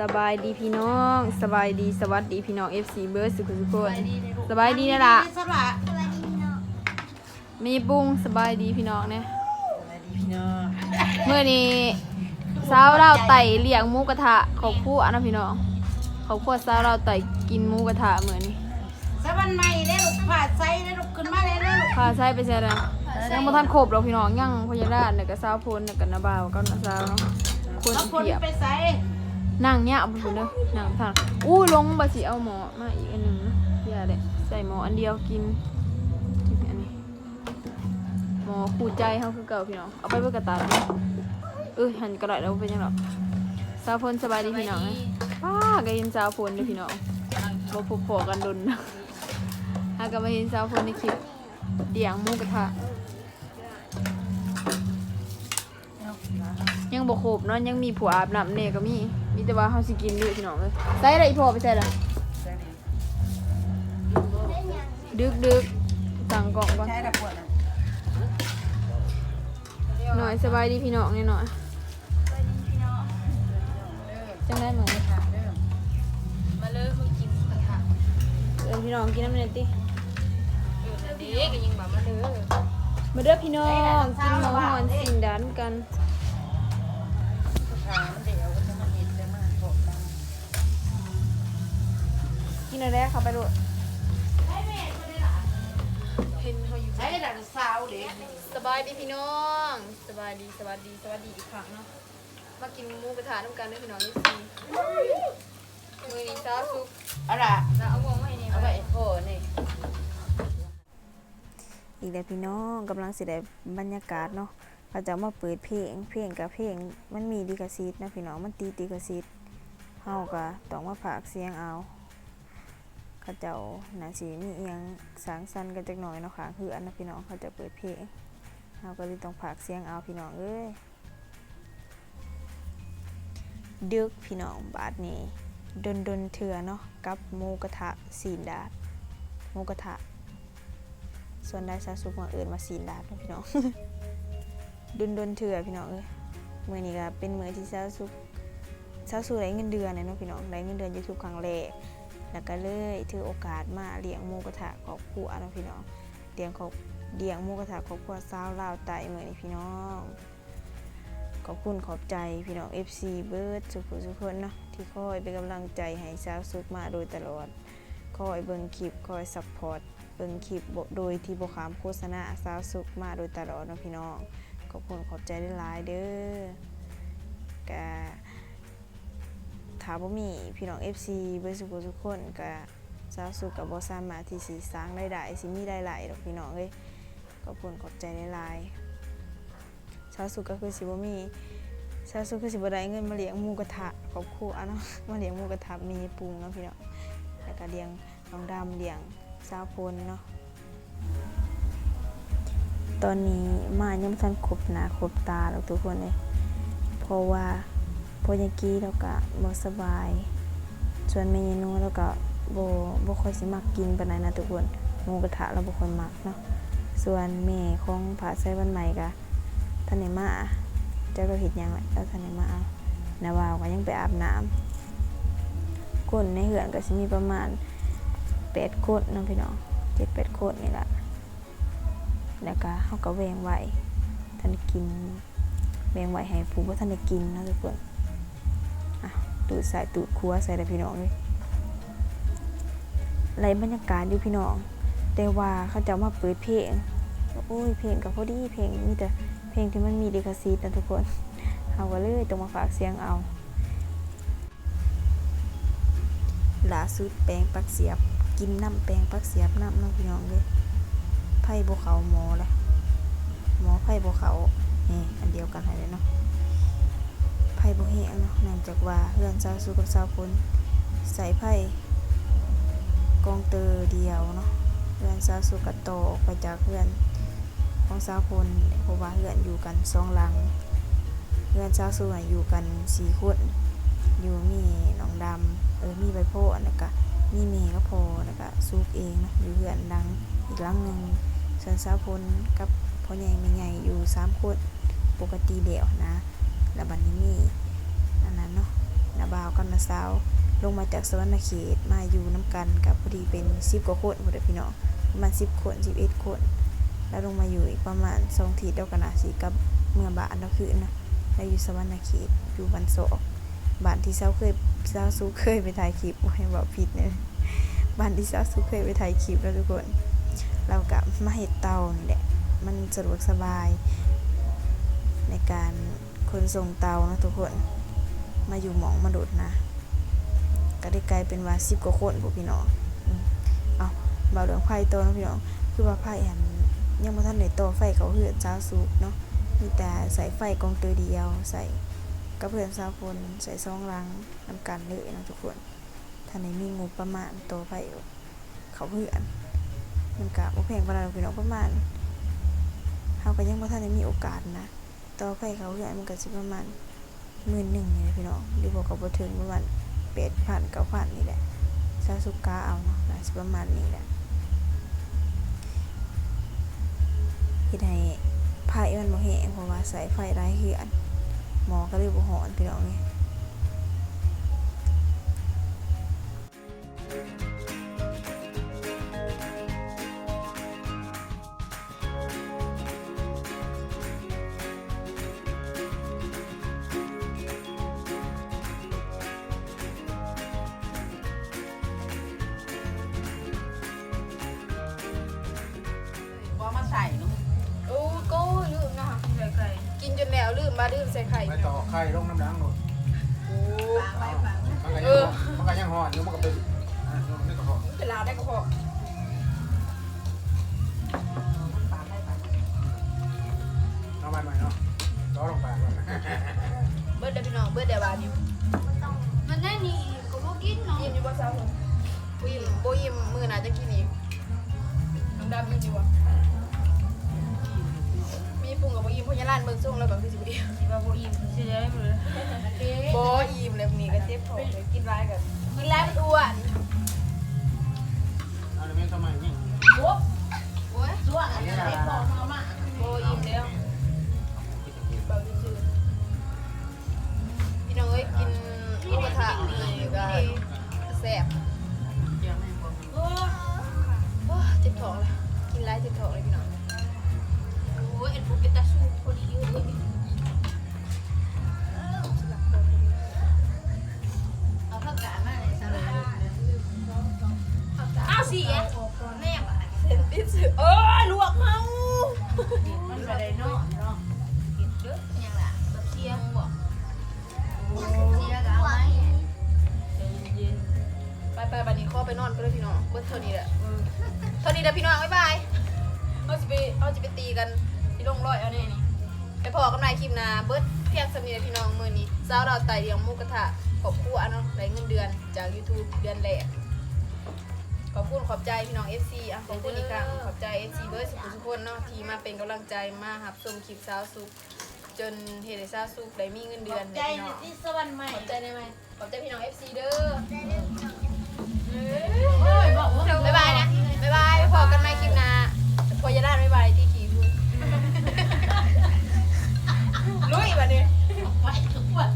สบายดีพี่น้อง สบายดีสวัสดีพี่น้อง FC เบิร์ดสุขสุขคนสบายดีนะล่ะสละสวัสดีพี่น้องมีปุ้งสบายดีพี่น้องเนี่ยสวัสดีพี่น้องเมื่อนี้สาวเราวไต่เลี้ยงหมูกระทะเขาคู่อันนะพี่น้องเขาคู่สาวเราวไต่กินหมูกระทะเหมือนนี้สวันใหม่ได้ลูกผ่าไซได้ลูกขึ้นมาได้ลูกพาใช้ไปใช่แล้วยังบ่ทันครบหรอกพี่น้องยังพยาดาเนี่ยกับสาวพลเนี่ยกับนาบ่าวกับนาสาวเนาะ คนแล้วคนเพียบไปใส่นั่งเนี่ยเอาไปพุ่นเด้อนั่งทางอู้ลงบ่สิเอาหมอมาอีกอันหนึงนะอย่าเด้ใส่หมออันเดียวกินกินอันนี้หมอคู่ใจเฮาคือเก่าพี่น้องเอาไปเบิ่งกระตาเนาะเออหันก็ได้แล้วบ่เป็นหยังหรอกสาวพลสบายดีพี่น้องนะป้าก็เห็นสาวพลเด้อพี่น้องบ่พบพอกันดนนะหาก็มาเห็นสาวพลในคลิปเดี่ยงหมูกระทะ ยังบ่ครบเนาะยังมีผัวอาบน้ำแน่ก็มีมีแต่ว่าเฮาสิกินด้วยพี่น้องเอ้ยใส่อะไรอีพอไปใส่ละเล่นยังดึกดึกสั่งกล่องก่อนใช้ระปวดนะหน่อยสบายดีพี่น้องเนี่ยหน่อยสวัสดีพี่น้องจังได้เหมือนเริ่มมาเลยมากินกระทะเออพี่น้องกินน้ำเนยติเออเด็กก็ยิงแบบมาเด้อมาเด้อพี่น้องกินหมูหอนสิ่งดันกัน กินอะไรเข้าไปดูเห็นเขาอยู่ใช้ดังสาวเด็กสบายดีพี่น้อง สบายดีสวัสดีสวัสดีอีกครั้งเนาะ มากินหมูกระทะน้ำกันด้วยพี่น้องนี่สิมือนี้เช้าซุปเอาล่ะแล้วเอาวงมาให้นี่เอาไว้ไว้โอ้นี่อีกแล้วพี่น้องกำลังสิได้บรรยากาศเนาะเขาจะมาเปิดเพลงเพลงกับเพลงมันมีดิกซิตนะพี่น้องมันตีดิกซิตเฮาก็ต้องมาฝากเสียงเอา เขาเจ้าน่าสิมีเอียงสางสรรค์กันจักหน่อยเนาะค่ะคืออันนะพี่น้องเขาจะเปิดเพลงเฮาก็เลยต้องฝากเสียงเอาพี่น้องเอ้ยดึกพี่น้องบาทนี้ดนดนเถื่อเนาะกับหมูกระทะสีนดาดหมูกระทะ ส่วนได้ซาซุปมาเอินมาสีนดาบนะพี่น้องดุนดนเถื่อพี่น้องเอ้ยมือนี้ก็เป็นมือที่ซาซุปซาซุปได้เงินเดือนเลยเนาะพี่น้องได้เงินเดือนยูทูบครั้งแรก แล้วก็เลยถือโอกาสมาเลี้ยงหมูกระทะครอบครัวเนาะพี่น้องเลี้ยงครอบเลี้ยงหมูกระทะครอบครัวสาวลาวไต่มื่อนี้พี่น้องขอบคุณขอบใจพี่น้อง FC เบิร์ดสุขสุขนเนาะที่คอยเป็นกำลังใจให้ซาวซุปมาโดยตลอด คอยเบิ่งคลิปคอยซัพพอร์ตเบิ่งคลิปโดยที่บ่ขามโฆษณาสาวสุขมาโดยตลอดเนาะพี่น้องขอบคุณขอบใจหลายเด้อกะ ถ้าบ่มีพี่น้อง FC เบิ่สุขทุกคนกะสาวสุขก็บ่สามารถที่สิสร้างรายได้สิมีรายได้ดอกพี่น้องเอ้ยขอบคุณขอบใจหลายๆสาวสุขก็คือสิบ่มีสาวสุขคือสิบ่ได้เงินมาเลี้ยงหมูกระทะครอบครัวเนาะมาเลี้ยงหมูกระทะมีปรุงเนาะพี่น้องแล้วก็เลี้ยงน้องดำเลี้ยงสาวพลเนาะตอนนี้มายังไม่ทันครบหนาครบตาแล้วทุกคนเลยเพราะว่า พอยากี้แล้วก็บ่สบาย ส่วนเมนูแล้วก็บ่บ่ค่อยสิมักกินปานใดนะทุกคนหมูกระทะเราบ่ค่อยมักเนาะส่วนแม่ของผาใส่วันใหม่ก็ท่านได้มาเจ้าก็เฮ็ดยังแหละแล้วท่านได้มาเอานาวาวก็ยังไปอาบน้ำคนในเหือนก็สิมีประมาณแปดโคตรนาะพี่น้องเจ็ดแปดโคตรนี่แหละแล้วก็เขาก็แวงไว้ท่านกินแวงไว้ให้ผู้ว่าท่านได้กินนะทุกคน ตูดใส่ตูดครัวใส่เลยพี่น้องเลยไรบรรยากาศอยู่พี่น้อง แต่ว่าเขาจะมาเปิดเพลงโอ้ยเพลงกับพอดีเพลงมีแต่เพลงที่มันมีดิคาซีนะทุกคนเขาก็เลยต้องมาฝากเสียงเอาล่าสุดแปลงปักเสียบ กินน้ำแปลงปักเสียบน้ำน้องพี่น้องเลยไผ่บวเขาหมอเลยหมอไผ่บวเขานี่อันเดียวกันเลยเนาะไผ่ บวแห้งเนาะเนื่องจากว่าเพื่อนสาวสู้กับสาวคนใส่ไผ่กองเตอร์เดียวเนาะเพื่อนสาวสู้กับโตออกไปจากเพื่อนของสาวคนเพราะว่าเพื่อนอยู่กันสองหลังเพื่อนสาวสู้น่ะอยู่กันสี่คนอยู่มีน้องดำเออมีใบโพธิ์แล้วก็มีเมย์ก็พอแล้วก็ซูกเองนะอยู่เหือนดังอีกหลังหนึ่งส่วนสาวพลกับพ่อใหญ่แม่ใหญ่อยู่สามคนปกติเดี่ยวนะ แล้วบัดนี้มี อันนั้นเนาะนะสาวลงมาจากสวรรณเขตมาอยู่น้ำกันกับพอดีเป็น10กว่าคนพุ่เด้อพี่น้องประมาณ10คน11คน แล้วลงมาอยู่อีกประมาณ2ทีเดียวกันนะสิกับเมืองบานเราคือนะแล้วอยู่สวรรณเขตอยู่บันโศกบ้านที่เซาเคยเซาซูเคยไปถ่ายคลิปโอ้ยบอกผิดเนี่ยบ้านที่เซาซูเคยไปถ่ายคลิปแล้วทุกคน เรากับมาเห็ดเตานี่แหละมันสะดวกสบาย ในการขนส่งเตานะทุกคน มาอยู่หมองมาโดดนะก็ได้กลายเป็นว่าสิบกว่าคนพวกพี่น้องเอาเบาเรื่องไฟโตนะพี่น้องคือว่าไฟอันยังบ่ทันได้ต่อไฟเขาเหือดเจ้าสุกเนาะมีแต่ใส่ไฟกองตัวเดียว ใส่กับเพื่อนสาวคนใส่ซองรังนำกันเลยนะทุกคนถ้าในมีงบประมาณต่อไฟเขาเหือนมันกะบ่แพงปานใดพี่น้องประมาณเฮาก็ยังบ่ทันได้มีโอกาสนะ ต่อไฟเขาเหือนมันก็สิประมาณ หมื่นหนึ่งนี่แหลยพี่น้องหรือบ่ก็บ่ถึงประมาณแปดพันเก้าพันี่แหละซาสุกาเอาเนาะน่าสิประมาณนี้แหละเฮ็ดให้ไฟมันบ่แห้งเพราะว่าสายไฟหลายเหือนหมอก็เลยบ่หอนพี่น้องนี่ แล้วลืมมาลืมใส่ไข่ ไปต่อไข่ลงน้ำล้างหมดโอ้ๆปางไว้ปางมันก็ยังมันก็ยังห่อนอยู่มันก็เป็นอ่านี่ก็ห่อเวลาได้ก็พอปางไว้ปางน้ำมันใหม่เนาะต่อลงไปก่อนนะเบิดเดี๋ยวพี่น้องเบิดเดี๋ยวบานอยู่มันได้นี่ก็บ่กินเนาะยิ้มอยู่บ่เศร้าคนบ่ยิ้มบ่ยิ้มมื้อหน้าจะกินอีกน้องดำยิ้มอยู่บ่ มีปรุงกับโบ่ยิ้มเพราะยาล้านเบิ่งส่งแล้วก็คือสิบ่อิ่มสิว่าบ่อิ่มสิได้บ่เลยบ่อิ่มแล้วนี้ก็เจ็บท้อเลยกินหลายกันกินหลายมันอ้วนเอาเดี๋ยวแม่ทำไมนี่โอ้โอ้ยตัวอันนี้ได้พอมามาบ่อิ่มแล้วเบาซื่อพี่น้องเอ้ยกินหมูกระทะนี่ก็แซ่บเดี๋ยวแม่บ่โอ้เจ็บท้องเลยกินไรเจ็บท้องเลยพี่น้อง โอ้ยเอ็นฟูเป็นตาสูพอดีเลยเอาผักกามาเลยซะเลยอ้าวสิแม่บ่ะเส้นติดสือเอ้ยลวกเมามันบ่ได้เนาะเนาะกินเด้อยังล่ะแบบเสียงบ่โอ้เสียก็เอาไว้ใจเย็นไปไปบันนี้ข้อไปนอนก็เลยพี่น้องเบิ้เท่านี้แหละเออเท่านี้แหละพี่น้องบ๊ายบายเอาจะไปเอาจะไปตีกัน ลงร้อยเอาเนี่ยนี่ไปพอกันในคลิปหนาเบิร์ดเพียงสำเนียงพี่น้องมือนี้สาวเราไต่เลี้ยงหมูกระทะขอบคุณเนาะได้เงินเดือนจาก YouTube เดือนแรกขอบคุณขอบใจพี่น้อง FC อะขอบคุณอีกครั้งขอบใจ FC เบิร์ดสุขุทุกคนเนาะที่มาเป็นกำลังใจมาหับชมคลิปสาวสุขจนเห็นสาวสุขได้มีเงินเดือนใจเนี่ยพี่น้องที่สวรรค์ใหม่ขอบใจได้ไหมขอบใจพี่น้อง FC เด้อ โอ้ยบอกว่า บ๊ายบายนะ บ๊ายบายพอกันใหม่คลิปหน้าพอยาลาดบ๊ายบายที่ บัดนี้ไปทุกวัน